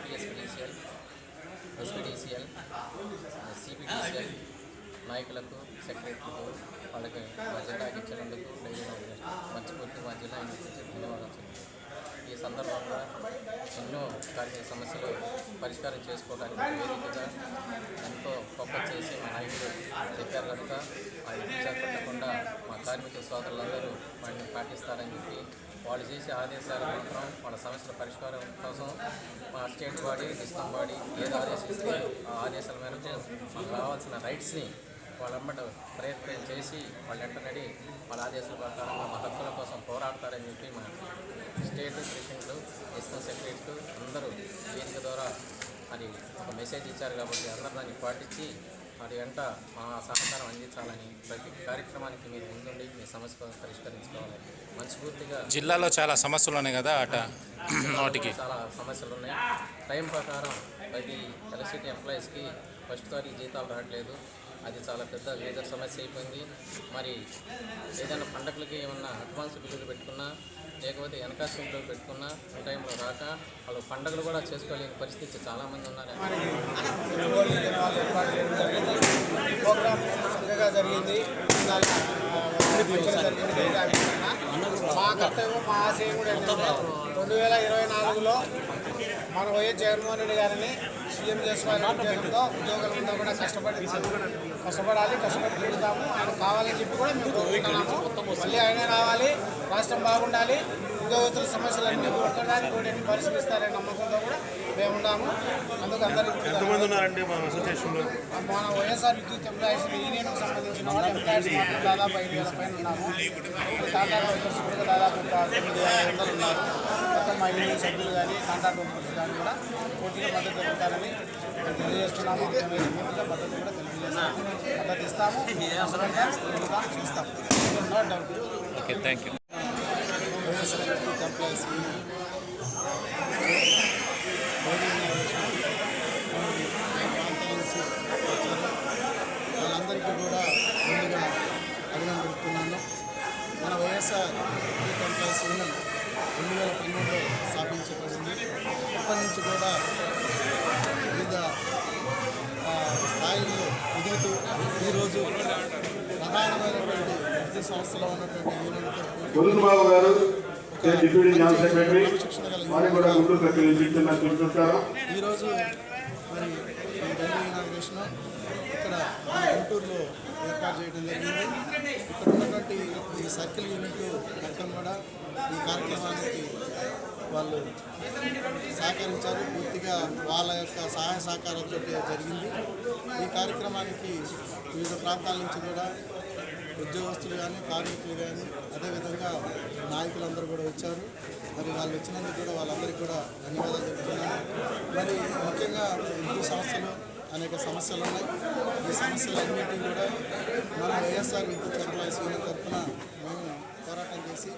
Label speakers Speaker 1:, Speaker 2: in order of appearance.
Speaker 1: పిఎస్పిడిసిఎల్ SPDCL CPDCL నాయకులకు సెక్రటరీలకు వాళ్ళకి మా జిల్లాకి ఇచ్చినందుకు డైరీలో మంచిపూర్తి మా జిల్లా ధన్యవాదాలు ఈ సందర్భంగా ఎన్నో కార్య సమస్యలు పరిష్కారం చేసుకోవడానికి వేదికగా ఎంతో గొప్ప చేసి మా నాయకులు చెప్పారు కనుక అది పెట్టకుండా మా కార్మిక సోదరులందరూ వాటిని పాటిస్తారని చెప్పి వాళ్ళు చేసే ఆదేశాలు మాత్రం వాళ్ళ సమస్యల పరిష్కారం కోసం మా స్టేట్ బాడీ డిస్కమ్ బాడీ ఏది ఆదేశిస్తే ఆ ఆదేశాల మేరకు మాకు రావాల్సిన రైట్స్ని వాళ్ళమ్మట ప్రయత్నం చేసి వాళ్ళ వెంటనడి వాళ్ళ ఆదేశాల ప్రకారంగా మా హక్కుల కోసం పోరాడతారని చెప్పి మా స్టేట్ ప్రెసిడెంట్లు డిస్కమ్ సెక్రటరీలు అందరూ వేదిక ద్వారా అని ఒక మెసేజ్ ఇచ్చారు కాబట్టి అందరూ దాన్ని పాటించి మరి వెంట మా సహకారం అందించాలని ప్రతి కార్యక్రమానికి మీరు ముందుండి మీ సమస్య పరిష్కరించుకోవాలని మనస్ఫూర్తిగా
Speaker 2: జిల్లాలో చాలా సమస్యలు ఉన్నాయి కదా అట వాటికి.
Speaker 1: చాలా సమస్యలు ఉన్నాయి. టైం ప్రకారం ప్రతి ఎలక్ట్రిసిటీ ఎంప్లాయీస్కి ఫస్ట్ తారీఖు జీతాలు రావట్లేదు. అది చాలా పెద్ద మేజర్ సమస్య అయిపోయింది. మరి ఏదైనా పండగలకి ఏమన్నా అడ్వాన్స్ బిల్లులు పెట్టుకున్నా లేకపోతే వెనక బిల్లులు పెట్టుకున్నా టైంలో రాక వాళ్ళు పండగలు కూడా చేసుకోలేని పరిస్థితి చాలామంది ఉన్నారు
Speaker 3: జరిగింది. మా కర్తవ్యం మా ఆశయం కూడా ఏంటంటే రెండు వేల ఇరవై నాలుగులో మన వైఎస్ జగన్మోహన్ రెడ్డి గారిని సీఎం చేసుకోవాలనే ఉద్యోగంతో ఉద్యోగులంతా కూడా కష్టపడి కష్టపడాలి కష్టపడి తిరుగుతాము. ఆయన కావాలని చెప్పి కూడా మేము కోరుకుంటున్నాము. మళ్ళీ ఆయనే రావాలి రాష్ట్రం బాగుండాలి. ఉద్యోగస్తుల సమస్యలన్నీ కోరుకోవడానికి కూడా పరిశీలిస్తారనే నమ్మకంతో కూడా మేము ఉన్నాము. అందుకు అందరికీ
Speaker 4: ఎంతమంది ఉన్నారండి మన అసోసియేషన్లో?
Speaker 3: మన వైఎస్ఆర్ విద్యుత్ ఎంప్లాయీస్ యూనియన్కి సంబంధించిన వాళ్ళు ఎంప్లాయీస్ మాత్రం దాదాపు ఐదు వేల పైన ఉన్నాము. కాంట్రాక్ట్ వర్కర్స్ కూడా దాదాపు తొమ్మిది వందలు ఉన్నారు. మొత్తం మా యూనియన్ సభ్యులు కానీ కాంట్రాక్ట్ వర్కర్స్ కానీ కూడా పూర్తిగా మద్దతు మేము తెలియజేస్తున్నాము మద్దతు కూడా తెలియజేస్తాము. మద్దతు ఇస్తాము. అవసరంగా తిరుగుతాం, చేస్తాం no doubt
Speaker 2: okay thank you
Speaker 3: YSR విద్యుత్ ఎంప్లాయీస్ వాళ్ళందరికీ కూడా ముందుగా అభినందిస్తున్నాను. మన వైఎస్ఆర్ యూత్ ఎంప్లాయీస్ యూనియన్ రెండు వేల పన్నెండులో స్థాపించబడింది. అప్పటి నుంచి కూడా వివిధ స్థాయిల్లో ఎదుగుతూ ఈరోజు ప్రధానమైనటువంటి విద్యుత్ సంస్థలో ఉన్నటువంటి యూనియన్తో
Speaker 4: డిప్యూటీ జనరల్ సెక్రటరీ వారిని కూడా గుంటూరు సభ్యులు ఇచ్చిన చూస్తారు
Speaker 3: ఈరోజు మరి డైరీ ఇనాగ్రేషన్ ఇక్కడ గుంటూరులో ఏర్పాటు చేయడం జరిగింది. ఇక్కడ ఉన్నటువంటి ఈ సర్కిల్ యూనిట్ మొత్తం కూడా ఈ కార్యక్రమానికి వాళ్ళు సహకరించారు. పూర్తిగా వాళ్ళ యొక్క సహాయ సహకారంతో జరిగింది. ఈ కార్యక్రమానికి వివిధ ప్రాంతాల నుంచి కూడా ఉద్యోగస్తులు కానీ కార్మికులు కానీ అదేవిధంగా నాయకులందరూ కూడా వచ్చారు. మరి వాళ్ళు వచ్చినందుకు కూడా వాళ్ళందరికీ కూడా ధన్యవాదాలు చెప్తున్నాను. మరి ముఖ్యంగా విద్యుత్ సంస్థలు అనేక సమస్యలు ఉన్నాయి. ఈ సమస్యలన్నింటినీ కూడా మన వైఎస్ఆర్ విద్యుత్ ఎంప్లాయీస్ యూనియన్ తరఫున మేము పోరాటం చేసి